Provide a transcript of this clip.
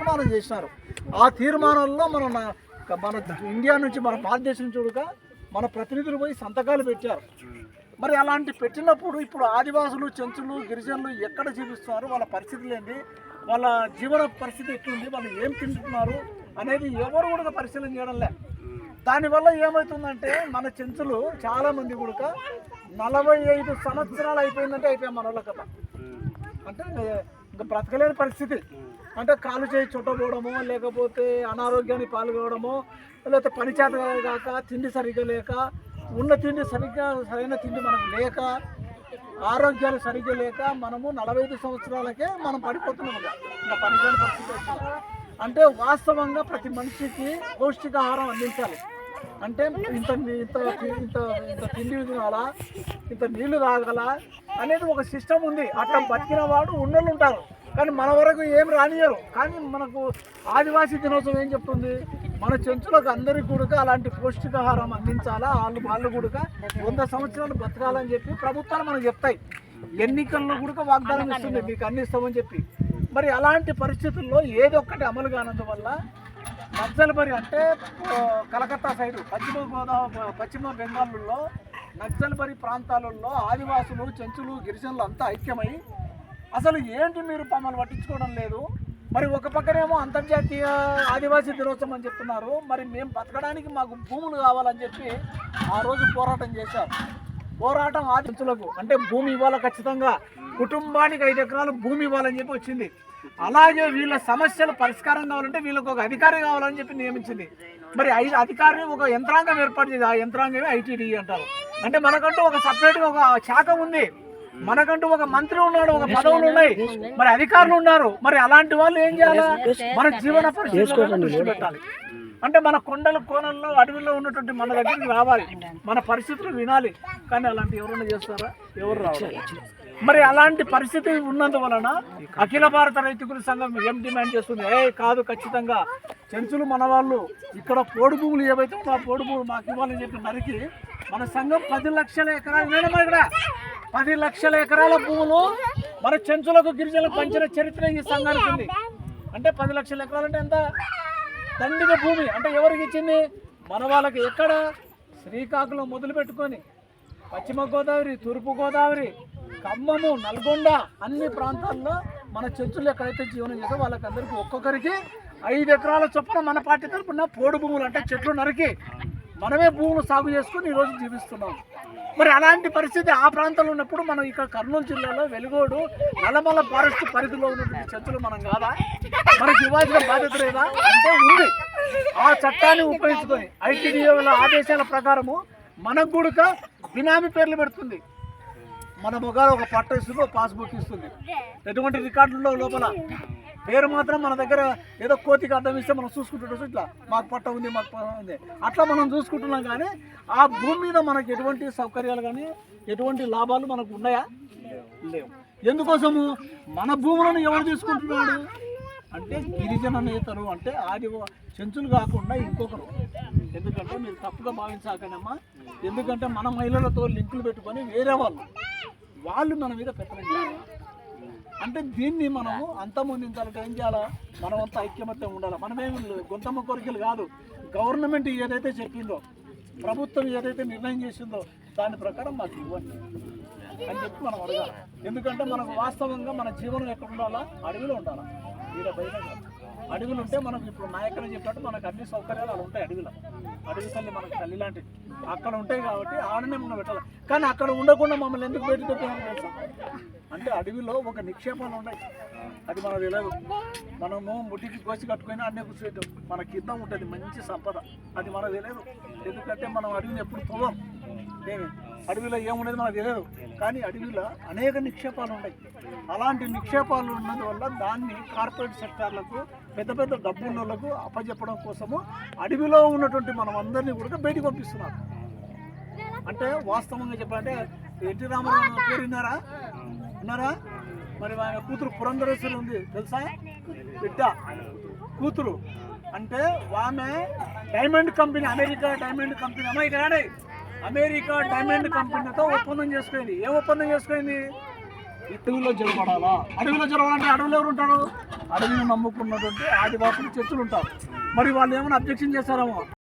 తీర్మానం చేసినారు. ఆ తీర్మానంలో మన మన ఇండియా నుంచి మన భారతదేశం చూడక మన ప్రతినిధులు పోయి సంతకాలు పెట్టారు. మరి అలాంటి పెట్టినప్పుడు ఇప్పుడు ఆదివాసులు చెంచులు గిరిజనులు ఎక్కడ జీవిస్తున్నారు? వాళ్ళ పరిస్థితులు ఏంటి? వాళ్ళ జీవన పరిస్థితి ఎట్లుంది? వాళ్ళు ఏం తింటున్నారు అనేది ఎవరు కూడా పరిశీలన చేయడం లే. దానివల్ల ఏమవుతుందంటే మన చెంచులు చాలామంది కూడా నలభై ఐదు సంవత్సరాలు అయిపోయిందంటే అయిపోయాం మన వాళ్ళ కథ. అంటే ఇంకా- బ్రతకలేని పరిస్థితి. అంటే కాలు చేయి చుట్టపోవడమో లేకపోతే అనారోగ్యానికి పాల్గొవడమో లేకపోతే పని చేత కాక తిండి సరిగ్గా లేక ఉన్న తిండి సరిగ్గా సరైన తిండి మనకు లేక ఆరోగ్యాలు సరిగ్గా లేక మనము నలభై ఐదు సంవత్సరాలకే మనం పడిపోతున్నాం ఇంకా పనిచేయని పరిస్థితి అంటే వాస్తవంగా ప్రతి మనిషికి పౌష్టికాహారం అందించాలి. అంటే ఇంత ఇంత ఇంత ఇంత తిండి తినాలా? ఇంత నీళ్ళు తాగల? అనేది ఒక సిస్టమ్ ఉంది. అట్లా బతికిన వాడు ఉన్నోళ్ళు ఉంటారు. కానీ మన వరకు ఏం రానియరు కానీ మనకు ఆదివాసీ దినోత్సవం ఏం చెప్తుంది? మన చెంచులకు అందరికీ కూడా అలాంటి పౌష్టికాహారం అందించాలా? వాళ్ళు వాళ్ళు కూడక వంద సంవత్సరాలు బతకాలని చెప్పి ప్రభుత్వాలు మనకు చెప్తాయి. ఎన్నికల్లో కూడా వాగ్దానం ఇస్తుంది. మీకు అందిస్తామని చెప్పి. మరి అలాంటి పరిస్థితుల్లో ఏదొక్కటి ఒక్కటి అమలు కానందువల్ల నక్సల్బరి అంటే కలకత్తా సైడు పశ్చిమ గోదావరి పశ్చిమ బెంగాల్లో నక్సల్బరి ప్రాంతాలలో ఆదివాసులు చెంచులు గిరిజనులు అంతా ఐక్యమై అసలు ఏంటి మీరు మమ్మల్ని పట్టించుకోవడం లేదు? మరి ఒక పక్కనేమో అంతర్జాతీయ ఆదివాసీ దినోత్సవం అని చెప్తున్నారు. మరి మేము బతకడానికి మాకు భూములు కావాలని చెప్పి ఆ రోజు పోరాటం చేశారు. పోరాటం ఆదివాసులకు అంటే భూమి ఇవ్వాలి ఖచ్చితంగా? కుటుంబానికి ఐదు ఎకరాలు భూమి ఇవ్వాలని చెప్పి వచ్చింది. అలాగే వీళ్ళ సమస్యలు పరిష్కారం కావాలంటే వీళ్ళకి ఒక అధికారి కావాలని చెప్పి నియమించింది. మరి ఐదు అధికారిని ఒక యంత్రాంగం ఏర్పాటు చేసి ఆ యంత్రాంగమే ఐటీడీ అంటారు. అంటే మనకంటూ ఒక సపరేట్గా ఒక శాఖ ఉంది. మనకంటూ ఒక మంత్రి ఉన్నాడు ఒక పదవులు ఉన్నాయి. మరి అధికారులు ఉన్నారు. మరి అలాంటి వాళ్ళు ఏం చేయాలా? మన జీవన పరిస్థితి పెట్టాలి. అంటే మన కొండల కోణంలో అడవిలో ఉన్నటువంటి మన దగ్గరికి రావాలి. మన పరిస్థితులు వినాలి. కానీ అలాంటి ఎవరైనా చేస్తారా? ఎవరు రావాలి? మరి అలాంటి పరిస్థితి ఉన్నందువలన అఖిల భారత రైతుకుల సంఘం ఏం డిమాండ్ చేస్తుంది? ఏ కాదు ఖచ్చితంగా. చెంచులు మన వాళ్ళు ఇక్కడ పోడు భూములు ఏవైతే ఆ పోడు భూములు మాకు ఇవ్వాలని చెప్పి నరికి మన సంఘం పది లక్షల ఎకరాలు వినమ్మా ఇక్కడ. పది లక్షల ఎకరాల భూములు మన చెంచులకు గిరిజనులకు పంచిన చరిత్ర ఈ సంఘానికి ఉంది. అంటే పది లక్షల ఎకరాలంటే ఎంత? దండిన భూమి. అంటే ఎవరికి ఇచ్చింది? మన వాళ్ళకి. ఎక్కడ? శ్రీకాకుళం మొదలు పెట్టుకొని పశ్చిమ గోదావరి తూర్పు గోదావరి ఖమ్మము నల్గొండ అన్ని ప్రాంతాల్లో మన చర్చలు ఎక్కడైతే జీవనం చేసో వాళ్ళకందరికీ ఒక్కొక్కరికి ఐదు ఎకరాల చొప్పున మన పార్టీ తరపున పోడు భూములు అంటే చెట్లు నరికి మనమే భూములు సాగు చేసుకుని ఈరోజు జీవిస్తున్నాం. మరి అలాంటి పరిస్థితి ఆ ప్రాంతంలో ఉన్నప్పుడు మనం ఇక్కడ కర్నూలు జిల్లాలో వెలుగోడు నల్లమల్ల ఫారెస్ట్ పరిధిలో ఉన్నటువంటి చర్చలు మనం కాదా? మనకి ఇవ్వాల్సిన బాధ్యత లేదా? అంటే ఉంది. ఆ చట్టాన్ని ఉపయోగించుకొని ఐటీడీఏల ఆదేశాల ప్రకారము మనకు కూడా బినామీ పేర్లు పెడుతుంది. మన మొగాలు ఒక పట్ట ఇస్తుంది ఒక పాస్బుక్ ఇస్తుంది. ఎటువంటి రికార్డుల్లో లోపల. పేరు మాత్రం మన దగ్గర ఏదో కోతికి అర్థం ఇస్తే మనం చూసుకుంటుంటాం ఇట్లా మాకు పట్ట ఉంది మాకు పట్ట ఉంది. అట్లా మనం చూసుకుంటున్నాం కానీ ఆ భూమి మీద మనకు ఎటువంటి సౌకర్యాలు కానీ ఎటువంటి లాభాలు మనకు ఉన్నాయా? లేవు. ఎందుకోసము? మన భూములను ఎవరు తీసుకుంటున్నాడు? అంటే గిరిజన నేతలు అంటే ఆది చెంచులు కాకుండా ఇంకొకరు. ఎందుకంటే మీరు తప్పుగా భావించాకనమ్మా ఎందుకంటే మన మహిళలతో లింకులు పెట్టుకొని వేరే వాళ్ళు. వాళ్ళు మన మీద పెత్తనం అంటే దీన్ని మనము అంతమొందించాలంటే ఏం చేయాలా? మనం అంతా ఐక్యమత్యం ఉండాలి? మనమేమి గొంతమ్మ కోరికలు కాదు. గవర్నమెంట్ ఏదైతే చెప్పిందో ప్రభుత్వం ఏదైతే నిర్ణయం చేసిందో దాని ప్రకారం మాకు ఇవ్వండి. అని చెప్పి మనం అడగాలి. ఎందుకంటే మనకు వాస్తవంగా మన జీవనం ఎక్కడ ఉండాలా? అడవిలో ఉండాలా? అడవులు ఉంటే మనకు ఇప్పుడు నాయకులు చెప్పినట్టు మనకు అన్ని సౌకర్యాలు అలా ఉంటాయి అడవిలో అడవి తల్లి మనకు తల్లి లాంటివి అక్కడ ఉంటాయి కాబట్టి ఆడనే మనం పెట్టాలి. కానీ అక్కడ ఉండకుండా మమ్మల్ని ఎందుకు పెట్టి పెట్టామని తెలుసా? అంటే అడవిలో ఒక నిక్షేపాలు ఉన్నాయి. అది మనకు తెలియదు మనము ముట్టికి కోసి కట్టుకొని అన్నీ కూర్చోటం మన కింద ఉంటుంది మంచి సంపద. అది మనకు తెలియదు ఎందుకంటే మనం అడవిని ఎప్పుడు తోవం ఏమి? అడవిలో ఏముండేది మనకు తెలియదు. కానీ అడవిలో అనేక నిక్షేపాలు ఉన్నాయి అలాంటి నిక్షేపాలు ఉన్నందువల్ల దాన్ని కార్పొరేట్ సెక్టార్లకు పెద్ద పెద్ద డబ్బున్న వాళ్ళకు అప్పచెప్పడం కోసము అడవిలో ఉన్నటువంటి మనం అందరినీ కూడా బయటికి పంపిస్తున్నారు. అంటే వాస్తవంగా చెప్పాలంటే ఎన్టీ రామారావు పేరు విన్నారా? విన్నారా? మరి ఆయన కూతురు పురంధరేశ్వరి ఉంది. తెలుసా? బిడ్డ. కూతురు. అంటే ఆమె diamond company America diamond company. America రాడే. America diamond కంపెనీతో ఒప్పందం చేసుకుంది. ఏ ఒప్పందం చేసుకుంది? అడవిలో జరపడాలా అడవిలో జరగాలంటే అడవిలో ఎవరు ఉంటారు? అడవిని నమ్ముకున్నటువంటి ఆదివాసులు చర్చలు ఉంటారు. మరి వాళ్ళు ఏమైనా అబ్జెక్షన్ చేస్తారేమో